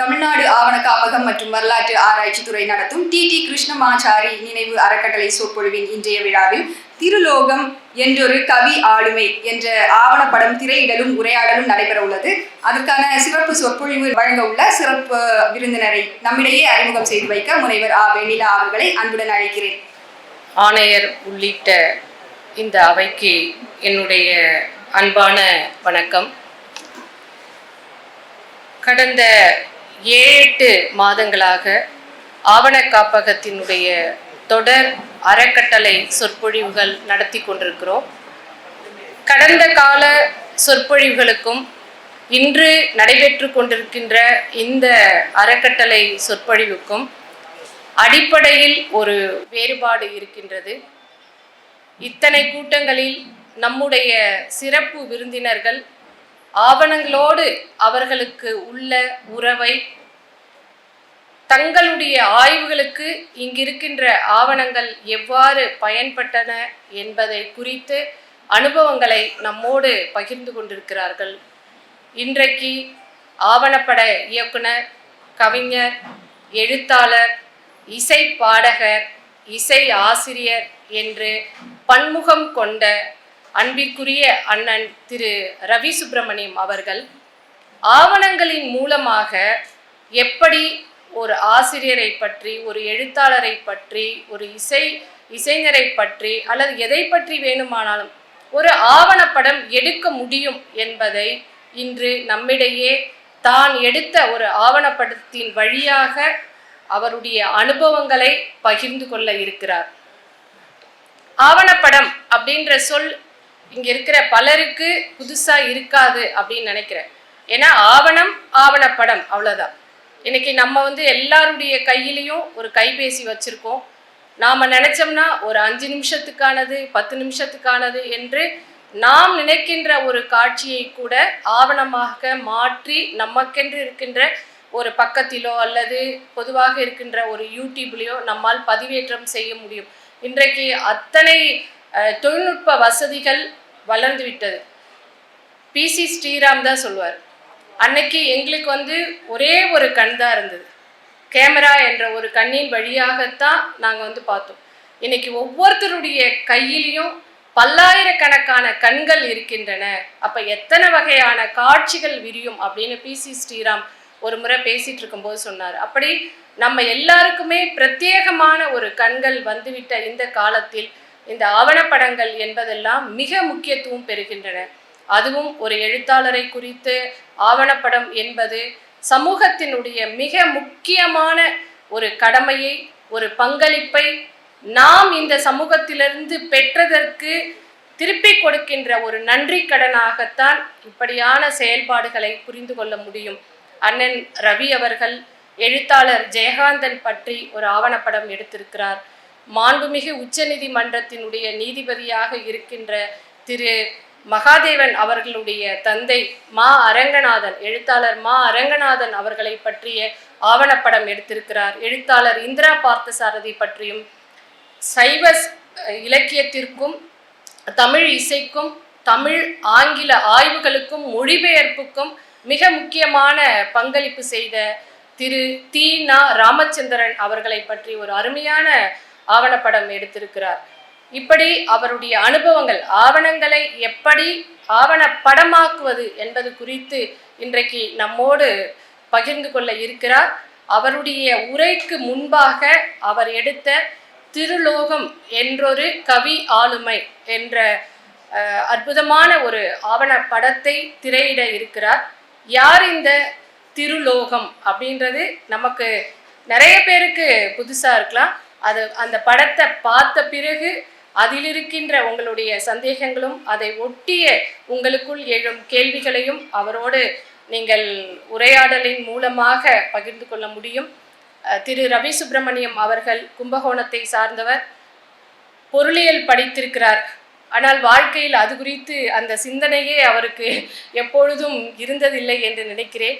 தமிழ்நாடு ஆவண காப்பகம் மற்றும் வரலாற்று ஆராய்ச்சி துறை நடத்தும் டி டி கிருஷ்ணமாச்சாரி நினைவு அறக்கட்டளை சொற்பொழிவின் இன்றைய விழாவில் திருலோகம் என்றொரு கவி ஆளுமை என்ற ஆவணப்படம் திரையிடலும் உரையாடலும் நடைபெற உள்ளது. அதற்கான சிறப்பு சொற்பொழிவு வழங்க உள்ள சிறப்பு விருந்தினரை நம்மிடையே அறிமுகம் செய்து வைக்க முனைவர் ஆ. வெண்ணிலா அவர்களை அன்புடன் அழைக்கிறேன். ஆணையர் உள்ளிட்ட இந்த அவைக்கு என்னுடைய அன்பான வணக்கம். கடந்த ஏழெட்டு மாதங்களாக ஆவண காப்பகத்தினுடைய தொடர் அறக்கட்டளை சொற்பொழிவுகள் நடத்தி கொண்டிருக்கிறோம். கடந்த கால சொற்பொழிவுகளுக்கும் இன்று நடைபெற்று கொண்டிருக்கின்ற இந்த அறக்கட்டளை சொற்பொழிவுக்கும் அடிப்படையில் ஒரு வேறுபாடு இருக்கின்றது. இத்தனை கூட்டங்களில் நம்முடைய சிறப்பு விருந்தினர்கள் ஆவணங்களோடு அவர்களுக்கு உள்ள உறவை தங்களுடைய ஆய்வுகளுக்கு இங்கிருக்கின்ற ஆவணங்கள் எவ்வாறு பயன்பட்டன என்பதை குறித்து அனுபவங்களை நம்மோடு பகிர்ந்து கொண்டிருக்கிறார்கள். இன்றைக்கு ஆவணப்பட இயக்குனர் கவிஞர் எழுத்தாளர் இசை பாடகர் இசை ஆசிரியர் என்று பன்முகம் கொண்ட அன்பிற்குரிய அண்ணன் திரு ரவி சுப்பிரமணியம் அவர்கள் ஆவணங்களின் மூலமாக எப்படி ஒரு ஆசிரியரை பற்றி ஒரு எழுத்தாளரை பற்றி ஒரு இசை இசைஞரை பற்றி அல்லது எதை பற்றி வேணுமானாலும் ஒரு ஆவணப்படம் எடுக்க முடியும் என்பதை இன்று நம்மிடையே தான் எடுத்த ஒரு ஆவணப்படத்தின் வழியாக அவருடைய அனுபவங்களை பகிர்ந்து கொள்ள இருக்கிறார். ஆவணப்படம் அப்படின்ற சொல் இங்கே இருக்கிற பலருக்கு புதுசாக இருக்காது அப்படின்னு நினைக்கிறேன். ஏன்னா ஆவணம் ஆவணப்படம் அவ்வளோதான் இன்னைக்கு நம்ம வந்து எல்லாருடைய கையிலையும் ஒரு கைபேசி வச்சுருக்கோம். நாம் நினச்சோம்னா ஒரு அஞ்சு நிமிஷத்துக்கானது பத்து நிமிஷத்துக்கானது என்று நாம் நினைக்கின்ற ஒரு காட்சியை கூட ஆவணமாக மாற்றி நமக்கென்று இருக்கின்ற ஒரு பக்கத்திலோ அல்லது பொதுவாக இருக்கின்ற ஒரு யூடியூப்லேயோ நம்மால் பதிவேற்றம் செய்ய முடியும். இன்றைக்கு அத்தனை தொழில்நுட்ப வசதிகள் வளர்ந்து விட்டது. பிசி ஸ்ரீராம் தான் சொல்லுவார் அன்னைக்கு எங்களுக்கு வந்து ஒரே ஒரு கண் தான் இருந்தது. கேமரா என்ற ஒரு கண்ணின் வழியாகத்தான் நாங்கள் வந்து பார்த்தோம். இன்னைக்கு ஒவ்வொருத்தருடைய கையிலையும் பல்லாயிரக்கணக்கான கண்கள் இருக்கின்றன. அப்போ எத்தனை வகையான காட்சிகள் விரியும்? அப்படின்னு பிசி ஸ்ரீராம் ஒரு முறை பேசிட்டு இருக்கும்போது சொன்னார். அப்படி நம்ம எல்லாருக்குமே பிரத்யேகமான ஒரு கண்கள் வந்துவிட்ட இந்த காலத்தில் இந்த ஆவணப்படங்கள் என்பதெல்லாம் மிக முக்கியத்துவம் பெறுகின்றன. அதுவும் ஒரு எழுத்தாளரை குறித்து ஆவணப்படம் என்பது சமூகத்தினுடைய மிக முக்கியமான ஒரு கடமையை ஒரு பங்களிப்பை நாம் இந்த சமூகத்திலிருந்து பெற்றதற்கு திருப்பி கொடுக்கின்ற ஒரு நன்றி கடனாகத்தான் இப்படியான செயல்பாடுகளை புரிந்து கொள்ள முடியும். அண்ணன் ரவி அவர்கள் எழுத்தாளர் ஜெயகாந்தன் பற்றி ஒரு ஆவணப்படம் எடுத்திருக்கிறார். மாண்புமிகு உச்சநீதிமன்றத்தினுடைய நீதிபதியாக இருக்கின்ற திரு மகாதேவன் அவர்களுடைய தந்தை மா அரங்கநாதன் எழுத்தாளர் மா அரங்கநாதன் அவர்களை பற்றிய ஆவணப்படம் எடுத்திருக்கிறார். எழுத்தாளர் இந்திரா பார்த்தசாரதி பற்றியும் சைவ இலக்கியத்திற்கும் தமிழ் இசைக்கும் தமிழ் ஆங்கில ஆய்வுகளுக்கும் மொழிபெயர்ப்புக்கும் மிக முக்கியமான பங்களிப்பு செய்த திரு தீனா நா. ராமச்சந்திரன் அவர்களை பற்றி ஒரு அருமையான ஆவணப்படம் எடுத்திருக்கிறார். இப்படி அவருடைய அனுபவங்கள் ஆவணங்களை எப்படி ஆவணப்படமாக்குவது என்பது குறித்து இன்றைக்கு நம்மோடு பகிர்ந்து கொள்ள இருக்கிறார். அவருடைய உரைக்கு முன்பாக அவர் எடுத்த திருலோகம் என்றொரு கவி ஆளுமை என்ற அற்புதமான ஒரு ஆவணப்படத்தை திரையிட இருக்கிறார். யார் இந்த திருலோகம் அப்படின்றது நமக்கு நிறைய பேருக்கு புதுசாக இருக்கலாம். அது அந்த படத்தை பார்த்த பிறகு அதில் இருக்கின்ற உங்களுடைய சந்தேகங்களும் அதை ஒட்டிய உங்களுக்குள் எழும் கேள்விகளையும் அவரோடு நீங்கள் உரையாடலின் மூலமாக பகிர்ந்து கொள்ள முடியும். திரு. ரவி சுப்பிரமணியம் அவர்கள் கும்பகோணத்தை சார்ந்தவர். பொருளியல் படித்திருக்கிறார். ஆனால் வாழ்க்கையில் அது குறித்து அந்த சிந்தனையே அவருக்கு எப்பொழுதும் இருந்ததில்லை என்று நினைக்கிறேன்.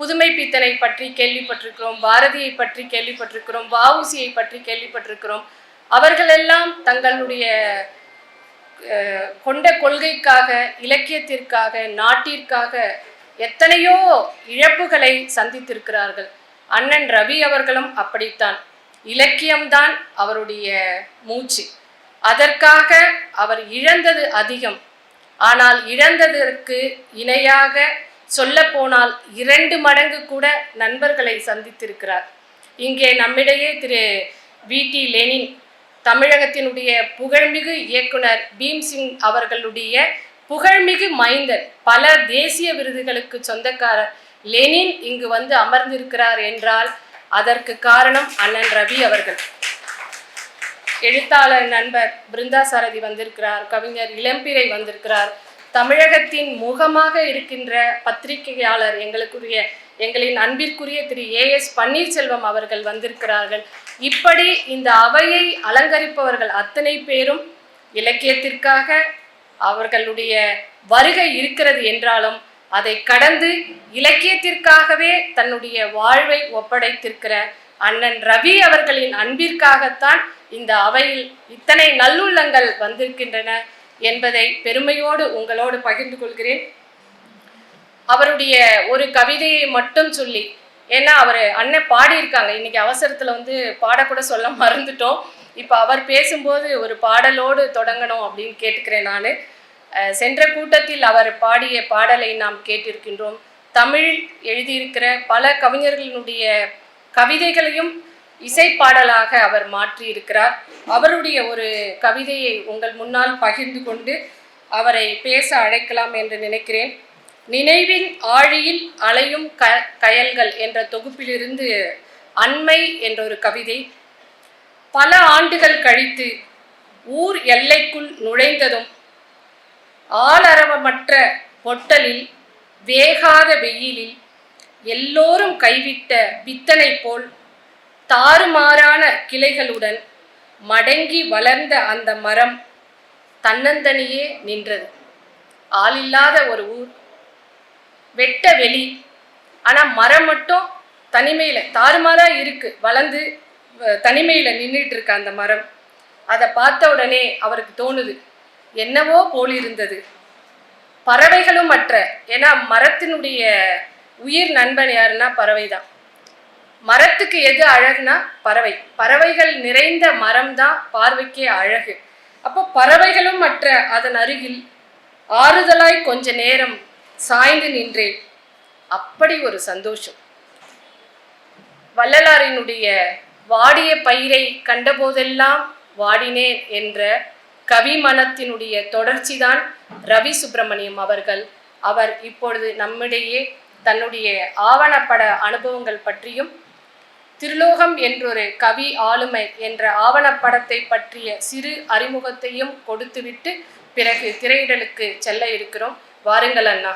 புதுமை பித்தனை பற்றி கேள்விப்பட்டிருக்கிறோம் பாரதியை பற்றி கேள்விப்பட்டிருக்கிறோம் வாவுசியை பற்றி கேள்விப்பட்டிருக்கிறோம். அவர்களெல்லாம் தங்களுடைய கொண்ட கொள்கைக்காக இலக்கியத்திற்காக நாட்டிற்காக எத்தனையோ இழப்புகளை சந்தித்திருக்கிறார்கள். அண்ணன் ரவி அவர்களும் அப்படித்தான். இலக்கியம்தான் அவருடைய மூச்சு. அதற்காக அவர் இழந்தது அதிகம். ஆனால் இழந்ததற்கு இணையாக சொல்லப்போனால் இரண்டு மடங்கு கூட நண்பர்களை சந்தித்திருக்கிறார். இங்கே நம்மிடையே திரு வி. டி. லெனின் தமிழகத்தினுடைய புகழ்மிகு இயக்குனர் பீம்சிங் அவர்களுடைய புகழ்மிகு மைந்தர் பல தேசிய விருதுகளுக்கு சொந்தக்காரர் லெனின் இங்கு வந்து அமர்ந்திருக்கிறார் என்றால் அதற்கு காரணம் அண்ணன் ரவி அவர்கள். எழுத்தாளர் நண்பர் பிருந்தா சாரதி வந்திருக்கிறார் கவிஞர் இளம்பிறை வந்திருக்கிறார் தமிழகத்தின் முகமாக இருக்கின்ற பத்திரிகையாளர் எங்களுக்குரிய எங்களின் அன்பிற்குரிய திரு ஏஎஸ் பன்னீர்செல்வம் அவர்கள் வந்திருக்கிறார்கள். இப்படி இந்த அவையை அலங்கரிப்பவர்கள் அத்தனை பேரும் இலக்கியத்திற்காக அவர்களுடைய வருகை இருக்கிறது என்றாலும் அதை கடந்து இலக்கியத்திற்காகவே தன்னுடைய வாழ்வை ஒப்படைத்திருக்கிற அண்ணன் ரவி அவர்களின் அன்பிற்காகத்தான் இந்த அவையில் இத்தனை நல்லுள்ளங்கள் வந்திருக்கின்றன. என்பதை பெருமையோடு உங்களோடு பகிர்ந்து கொள்கிறேன். அவருடைய ஒரு கவிதையை மட்டும் சொல்லி ஏன்னா அவர் அண்ணன் பாடியிருக்காங்க. இன்னைக்கு அவசரத்தில் வந்து பாடக்கூட சொல்ல மறந்துட்டோம். இப்போ அவர் பேசும்போது ஒரு பாடலோடு தொடங்கணும் அப்படின்னு கேட்டுக்கிறேன் நான். சென்ற கூட்டத்தில் அவர் பாடிய பாடலை நாம் கேட்டிருக்கின்றோம். தமிழில் எழுதியிருக்கிற பல கவிஞர்களினுடைய கவிதைகளையும் இசைப்பாடலாக அவர் மாற்றியிருக்கிறார். அவருடைய ஒரு கவிதையை உங்கள் முன்னால் பகிர்ந்து கொண்டு அவரை பேச அழைக்கலாம் என்று நினைக்கிறேன். நினைவின் ஆழியில் அலையும் க கயல்கள் என்ற தொகுப்பிலிருந்து அண்மை என்ற ஒரு கவிதை. பல ஆண்டுகள் கழித்து ஊர் எல்லைக்குள் நுழைந்ததும் ஆளரவமற்ற பொட்டலில் வேகாத வெயிலில் எல்லோரும் கைவிட்ட பித்தனை போல் தாறுமாறான கிளைகளுடன் மடங்கி வளர்ந்த அந்த மரம் தன்னந்தனியே நின்றது. ஆளில்லாத ஒரு ஊர். வெட்ட வெளி. ஆனால் மரம் மட்டும் தனிமையில் தாறுமாறாக இருக்கு. வளர்ந்து தனிமையில் நின்றுட்டு இருக்க அந்த மரம். அதை பார்த்த உடனே அவருக்கு தோணுது என்னவோ போலிருந்தது. பறவைகளும் மற்ற ஏன்னா மரத்தினுடைய உயிர் நண்பன் யாருன்னா பறவை தான் மரத்துக்கு எது அழகுனா பறவை. பறவைகள் நிறைந்த மரம் தான் பார்வைக்கே அழகு. அப்போ பறவைகளும் மற்ற அதன் அருகில் ஆறுதலாய் கொஞ்ச நேரம் சாய்ந்து நின்றேன். அப்படி ஒரு சந்தோஷம். வள்ளலாரினுடைய வாடிய பயிரை கண்டபோதெல்லாம் வாடினேன் என்ற கவிமனத்தினுடைய தொடர்ச்சிதான் ரவி சுப்பிரமணியம் அவர்கள். அவர் இப்பொழுது நம்மிடையே தன்னுடைய ஆவணப்பட அனுபவங்கள் பற்றியும் திருலோகம் என்றொரு கவி ஆளுமை என்ற ஆவணப்படத்தை பற்றிய சிறு அறிமுகத்தையும் கொடுத்துவிட்டு பிறகு திரையிடலுக்கு செல்ல இருக்கிறோம். வாருங்கள் அண்ணா.